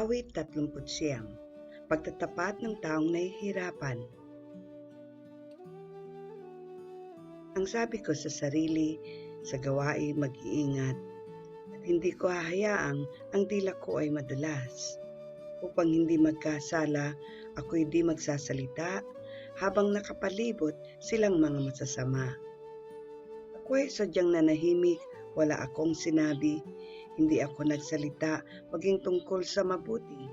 Awit 30 Pagtatapat ng taong nahihirapan Ang sabi ko sa sarili, sa gawain mag-iingat at hindi ko hahayaang ang dila ko ay madulas. Upang hindi magkasala, ako hindi magsasalita habang nakapalibot silang mga masasama. Ako ay sadyang nanahimik, wala akong sinabi, hindi ako nagsalita maging tungkol sa mabuti.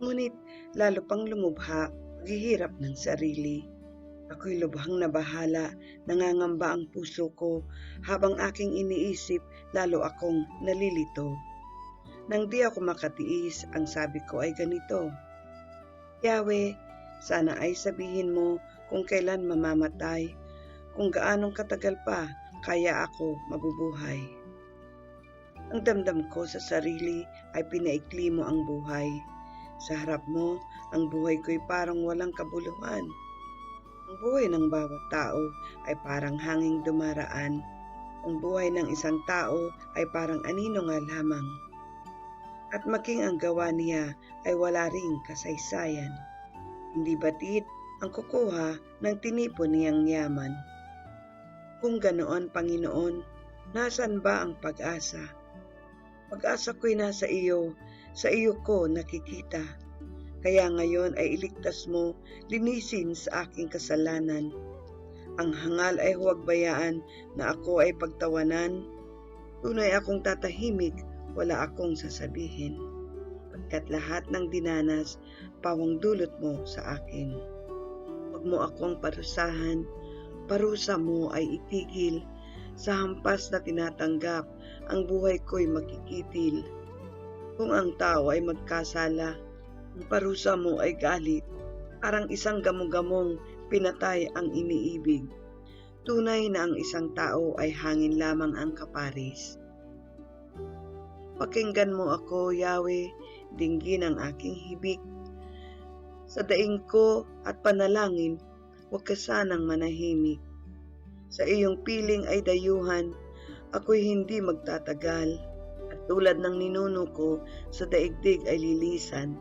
Ngunit lalo pang lumubha, paghihirap ng sarili. Ako'y lubhang nabahala, nangangamba ang puso ko habang aking iniisip lalo akong nalilito. Nang di ako makatiis, ang sabi ko ay ganito. Yahweh, sana ay sabihin mo kung kailan mamamatay, kung gaanong katagal pa kaya ako mabubuhay. Ang damdam ko sa sarili ay pinaikli mo ang buhay. Sa harap mo, ang buhay ko'y parang walang kabuluhan. Ang buhay ng bawat tao ay parang hanging dumaraan. Ang buhay ng isang tao ay parang anino nga lamang. At maging ang gawa niya ay wala ring kasaysayan. Hindi batid ang kukuha ng tinipon niyang yaman. Kung ganoon, Panginoon, nasan ba ang pag-asa? Pag-asa ko'y nasa iyo, sa iyo ko nakikita. Kaya ngayon ay iligtas mo, linisin sa aking kasalanan. Ang hangal ay huwag bayaan na ako ay pagtawanan. Tunay akong tatahimik, wala akong sasabihin. Pagkat lahat ng dinanas, pawang dulot mo sa akin. Huwag mo akong parusahan, parusa mo ay itigil. Sa hampas na tinatanggap, ang buhay ko'y makikitil. Kung ang tao ay magkasala, ang parusa mo ay galit. Parang isang gamong-gamong pinatay ang iniibig. Tunay na ang isang tao ay hangin lamang ang kaparis. Pakinggan mo ako, Yahweh, dinggin ang aking hibik. Sa daing ko at panalangin, huwag ka sanang manahimik. Sa iyong piling ay dayuhan, ako'y hindi magtatagal. At tulad ng ninuno ko, sa daigdig ay lilisan.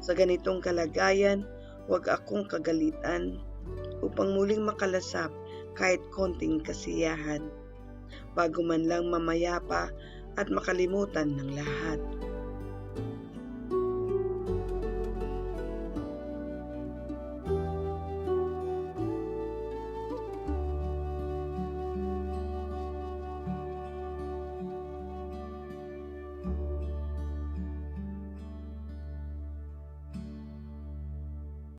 Sa ganitong kalagayan, huwag akong kagalitan upang muling makalasap kahit konting kasiyahan bago man lang mamayapa at makalimutan ng lahat.